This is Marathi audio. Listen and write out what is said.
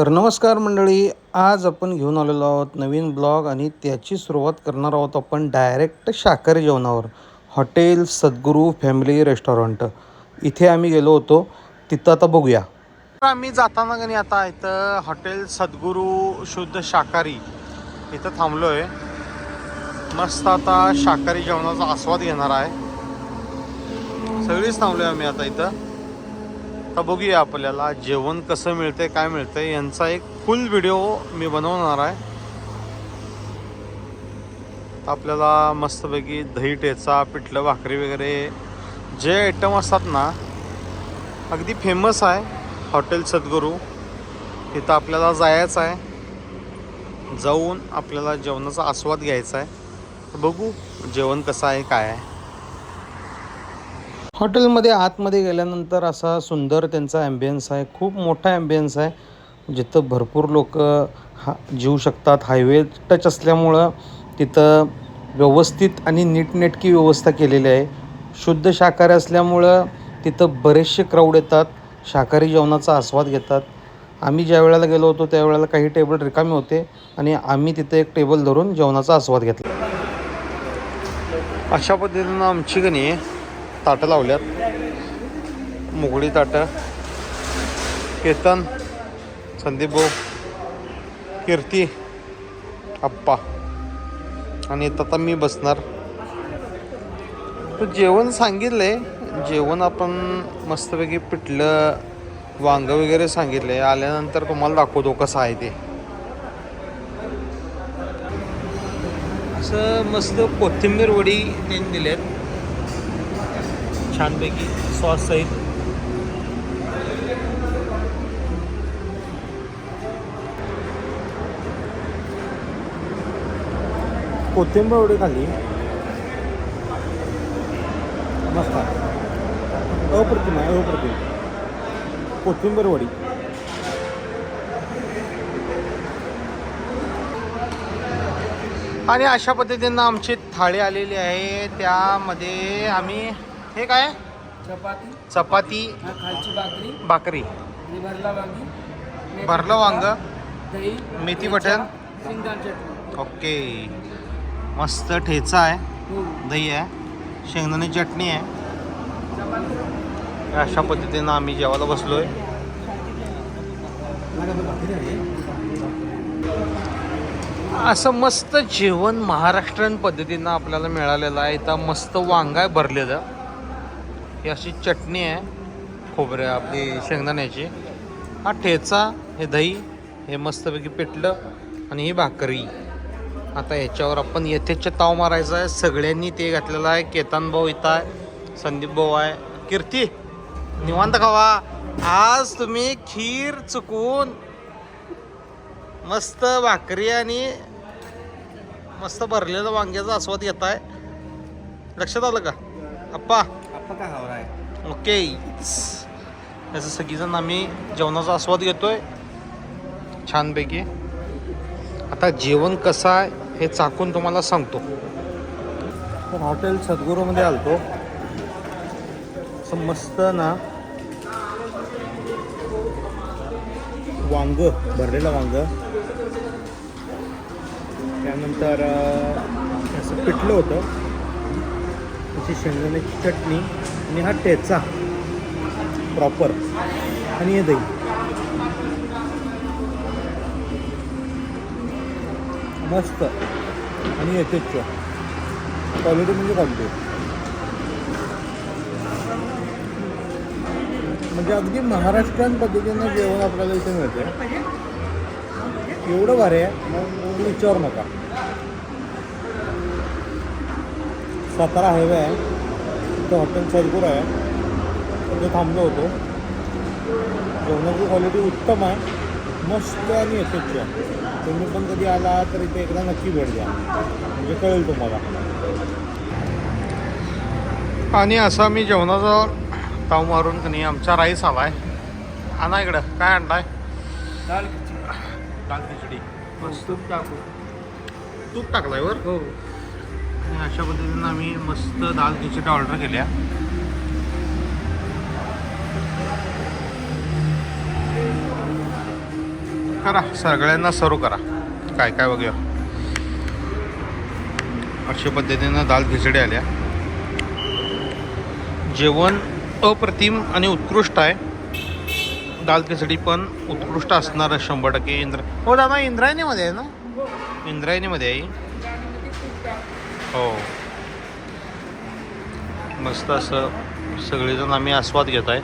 तर नमस्कार मंडळी आज आपण घेऊन आलेलो आहोत नवीन ब्लॉग आणि त्याची सुरुवात करणार आहोत आपण डायरेक्ट शाकाहारी जेवणावर हॉटेल सद्गुरू फॅमिली रेस्टॉरंट. इथे आम्ही गेलो होतो तिथं आता बघूया. आम्ही जाताना का नाही आता इथं हॉटेल सद्गुरू शुद्ध शाकाहारी इथं थांबलो आहे मस्त आता शाकाहारी जेवणाचा आस्वाद घेणार आहे. सगळीच थांबलो आम्ही आता इथं. आता बघूया आपल्याला जेवण कसं मिळतंय काय मिळतंय. यांचा एक फुल व्हिडिओ मी बनवणार आहे. तर आपल्याला मस्तपैकी दही ठेचा पिठलं भाकरी वगैरे जे आयटम असतात ना अगदी फेमस आहे हॉटेल सद्गुरू. तिथं आपल्याला जायचं आहे. जाऊन आपल्याला जेवणाचा आस्वाद घ्यायचा आहे. तर बघू जेवण कसं आहे काय आहे. हॉटेलमध्ये आतमध्ये गेल्यानंतर असा सुंदर त्यांचा ॲम्बियन्स आहे. खूप मोठा ॲम्बियन्स आहे. जिथं भरपूर लोक हा जीव शकतात. हायवे टच असल्यामुळं तिथं व्यवस्थित आणि नीटनेटकी व्यवस्था केलेली आहे. शुद्ध शाकाहारी असल्यामुळं तिथं बरेचसे क्राऊड येतात. शाकाहारी जेवणाचा आस्वाद घेतात. आम्ही ज्या वेळेला गेलो होतो त्यावेळेला काही टेबल रिकामे होते आणि आम्ही तिथे एक टेबल धरून जेवणाचा आस्वाद घेतला. अशा पद्धतीनं आमची गणी ताटं लावल्यात. मुगडी ताटं केतन संदीप भाऊ कीर्ती आप्पा. आणि आता मी बसणार. तर जेवण सांगितलं आहे जेवण आपण मस्तपैकी पिठलं वांगं वगैरे सांगितले आल्यानंतर तुम्हाला दाखवतो कसं आहे ते. असं मस्त कोथिंबीर वडी त्यांनी दिलेत. छानपैकी सॉस सहित. कोथिंबीर वडी खाली मस्त. अप्रतिम आहे अप्रतिम. कोथिंबीर वडी. आणि अशा पद्धतीनं आमची थाळी आलेली आहे. त्यामध्ये आम्ही हे काय? चपाती. चपाती. हा खालची भाकरी. भाकरी. आणि भरला वांगी. मेथी भरलं वांग. दही मेथी बटन शेंगदाण चटणी. ओके. मस्त ठेचा आहे. हो. दही आहे. शेंगदाणे चटणी आहे. चपाती. अशा पद्धतीनं आम्ही जेवायला बसलोय. असं मस्त जेवण महाराष्ट्रीयन पद्धतीनं आपल्याला मिळालेलं आहे. इथं मस्त वांग आहे भरलेलं. ही अशी चटणी आहे खोबरे आपली शेंगदाण्याची. हा ठेचा हे दही हे मस्तपैकी पेटलं आणि ही भाकरी. आता याच्यावर आपण यथेच ताव मारायचा आहे. सगळ्यांनी ते घातलेलं आहे. केतन भाऊ इथं आहे संदीप भाऊ आहे. कीर्ती निवांत खावा. आज तुम्ही खीर चुकवून मस्त भाकरी आणि मस्त भरलेलं वांग्याचा आस्वाद घेत आहे लक्षात आलं का? अप्पा हवं आहे? ओके याचं सगळीजण आम्ही जेवणाचा आस्वाद घेतोय. छानपैकी. आता जेवण कसं आहे हे चाकून तुम्हाला सांगतो. तर हॉटेल सद्गुरूमध्ये आलतो. असं मस्त ना वांग भरलेलं वांग. त्यानंतर असं पिठलं होतं. त्याची शेंगदाण्याची चटणी आणि हा ठेचा. प्रॉपर आणि हे दही. मस्त. आणि येतेच क्वालिटी म्हणजे क्वालिटी म्हणजे अगदी महाराष्ट्रीयन पद्धतीनं जेवण आपल्याला इथे मिळते एवढं भारी आहे. मग विचारू नका. सातारा हायवे आहे. तिथं हॉटेल सदगुर आहे. तिथे थांबलो होतो. जेवणाची क्वालिटी उत्तम आहे. मस्त आणि यथेच्छ आहे. तुम्ही पण कधी आला तर इथे एकदा नक्की भेट द्या. म्हणजे कळेल तुम्हाला. आणि असा मी जेवणाचा ताव मारून की नाही आमचा राईस आलाय. आणा इकडं. काय आणलाय? दाल खिचडी. दाल खिचडी. तूप टाकू. तूप टाकलाय वर? हो. आणि अशा पद्धतीनं आम्ही मस्त दाल खिचडा ऑर्डर केल्या. करा सगळ्यांना सर्व करा. काय काय बघूया. अशा पद्धतीनं दाल खिचडी आल्या. जेवण अप्रतिम आणि उत्कृष्ट आहे. दाल खिचडी पण उत्कृष्ट असणार आहे शंभर टक्के. इंद्र हो दादा इंद्रायणीमध्ये आहे ना? इंद्रायणीमध्ये आहे. हो. मस्त असं सगळेजण आम्ही आस्वाद घेत आहे.